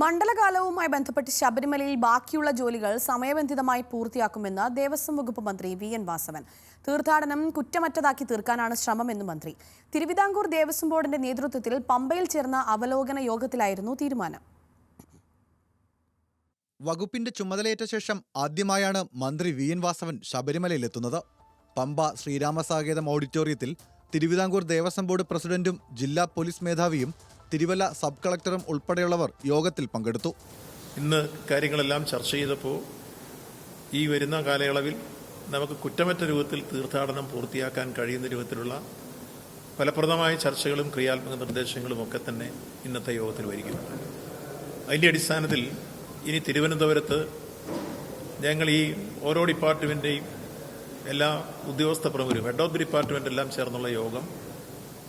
മണ്ഡലകാലവുമായി ബന്ധപ്പെട്ട് ശബരിമലയിൽ ബാക്കിയുള്ള ജോലികൾ സമയബന്ധിതമായി പൂർത്തിയാക്കുമെന്ന് ദേവസ്വം വകുപ്പ് മന്ത്രി വി എൻ വാസവൻ. തീർത്ഥാടനം കുറ്റമറ്റതാക്കി തീർക്കാനാണ് ശ്രമമെന്ന് മന്ത്രി. തിരുവിതാംകൂർ ദേവസ്വം ബോർഡിന്റെ നേതൃത്വത്തിൽ പമ്പയിൽ ചേർന്ന അവലോകന യോഗത്തിലായിരുന്നു തീരുമാനം. വകുപ്പിന്റെ ചുമതലയേറ്റ ശേഷം ആദ്യമായാണ് മന്ത്രി വി എൻ വാസവൻ ശബരിമലയിലെത്തുന്നത്. പമ്പ ശ്രീരാമസാകേതം ഓഡിറ്റോറിയത്തിൽ തിരുവിതാംകൂർ ദേവസ്വം ബോർഡ് പ്രസിഡന്റും ജില്ലാ പോലീസ് മേധാവിയും തിരുവല്ല സബ് കളക്ടറും ഉൾപ്പെടെയുള്ളവർ യോഗത്തിൽ പങ്കെടുത്തു. ഇന്ന് കാര്യങ്ങളെല്ലാം ചർച്ച ചെയ്തപ്പോൾ ഈ വരുന്ന കാലയളവിൽ നമുക്ക് കുറ്റമറ്റ രൂപത്തിൽ തീർത്ഥാടനം പൂർത്തിയാക്കാൻ കഴിയുന്ന രൂപത്തിലുള്ള ഫലപ്രദമായ ചർച്ചകളും ക്രിയാത്മക നിർദ്ദേശങ്ങളും ഒക്കെ തന്നെ ഇന്നത്തെ യോഗത്തിൽ വരികയുണ്ട് അതിന്റെ അടിസ്ഥാനത്തിൽ ഇനി തിരുവനന്തപുരത്ത് ഞങ്ങൾ ഈ ഓരോ ഡിപ്പാർട്ട്മെന്റെയും എല്ലാ ഉദ്യോഗസ്ഥ പ്രമുഖരും ഹെഡ് ഓഫ് ഡിപ്പാർട്ട്മെന്റ് എല്ലാം ചേർന്നുള്ള യോഗം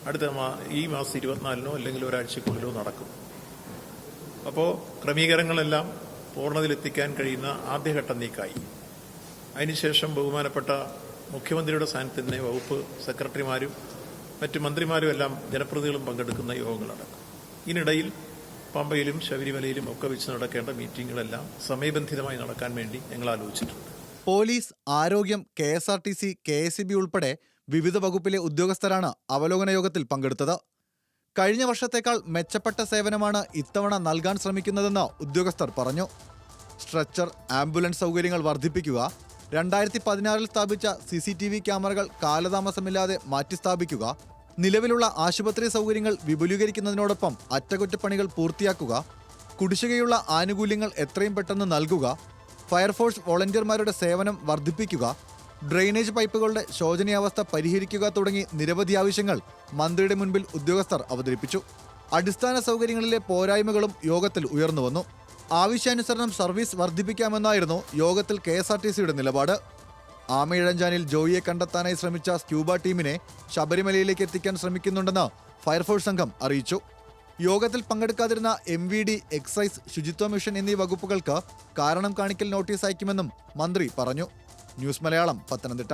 അടുത്ത മാ ഈ മാസം ഇരുപത്തിനാലിനോ അല്ലെങ്കിൽ ഒരാഴ്ചക്കുള്ളിലോ നടക്കും. അപ്പോൾ ക്രമീകരണങ്ങളെല്ലാം പൂർണതയിലെത്തിക്കാൻ കഴിയുന്ന ആദ്യഘട്ട നീക്കായി. അതിനുശേഷം ബഹുമാനപ്പെട്ട മുഖ്യമന്ത്രിയുടെ സ്ഥാനത്ത് തന്നെ വകുപ്പ് സെക്രട്ടറിമാരും മറ്റ് മന്ത്രിമാരും എല്ലാം ജനപ്രതിനിധികളും പങ്കെടുക്കുന്ന യോഗങ്ങൾ നടക്കും ഇതിനിടയിൽ പമ്പയിലും ശബരിമലയിലും ഒക്കെ വെച്ച് നടക്കേണ്ട മീറ്റിംഗുകളെല്ലാം സമയബന്ധിതമായി നടക്കാൻ വേണ്ടി ഞങ്ങൾ ആലോചിച്ചിട്ടുണ്ട്. പോലീസ് ആരോഗ്യം K S R T C K S E B ഉൾപ്പെടെ വിവിധ വകുപ്പിലെ ഉദ്യോഗസ്ഥരാണ് അവലോകന യോഗത്തിൽ പങ്കെടുത്തത്. കഴിഞ്ഞ വർഷത്തേക്കാൾ മെച്ചപ്പെട്ട സേവനമാണ് ഇത്തവണ നൽകാൻ ശ്രമിക്കുന്നതെന്ന് ഉദ്യോഗസ്ഥർ പറഞ്ഞു. സ്ട്രെച്ചർ ആംബുലൻസ് സൗകര്യങ്ങൾ വർദ്ധിപ്പിക്കുക രണ്ടായിരത്തി പതിനാറിൽ സ്ഥാപിച്ച സി സി ടി വി ക്യാമറകൾ കാലതാമസമില്ലാതെ മാറ്റിസ്ഥാപിക്കുക നിലവിലുള്ള ആശുപത്രി സൗകര്യങ്ങൾ വിപുലീകരിക്കുന്നതിനോടൊപ്പം അറ്റകുറ്റപ്പണികൾ പൂർത്തിയാക്കുക കുടിശ്ശികയുള്ള ആനുകൂല്യങ്ങൾ എത്രയും പെട്ടെന്ന് നൽകുക ഫയർഫോഴ്സ് വോളണ്ടിയർമാരുടെ സേവനം വർദ്ധിപ്പിക്കുക ഡ്രെയിനേജ് പൈപ്പുകളുടെ ശോചനീയാവസ്ഥ പരിഹരിക്കുക തുടങ്ങി നിരവധി ആവശ്യങ്ങൾ മന്ത്രിയുടെ മുൻപിൽ ഉദ്യോഗസ്ഥർ അവതരിപ്പിച്ചു. അടിസ്ഥാന സൗകര്യങ്ങളിലെ പോരായ്മകളും യോഗത്തിൽ ഉയർന്നുവന്നു ആവശ്യാനുസരണം സർവീസ് വർദ്ധിപ്പിക്കാമെന്നായിരുന്നു യോഗത്തിൽ കെ എസ് ആർ ടി സിയുടെ നിലപാട്. ആമയിഴഞ്ചാനിൽ ജോയിയെ കണ്ടെത്താനായി ശ്രമിച്ച സ്ക്യൂബ ടീമിനെ ശബരിമലയിലേക്ക് എത്തിക്കാൻ ശ്രമിക്കുന്നുണ്ടെന്ന് ഫയർഫോഴ്സ് സംഘം അറിയിച്ചു. യോഗത്തിൽ പങ്കെടുക്കാതിരുന്ന എം വി ഡി എക്സൈസ് ശുചിത്വ മിഷൻ എന്നീ വകുപ്പുകൾക്ക് കാരണം കാണിക്കൽ നോട്ടീസ് അയക്കുമെന്നും മന്ത്രി പറഞ്ഞു. ന്യൂസ് മലയാളം പത്തനംതിട്ട.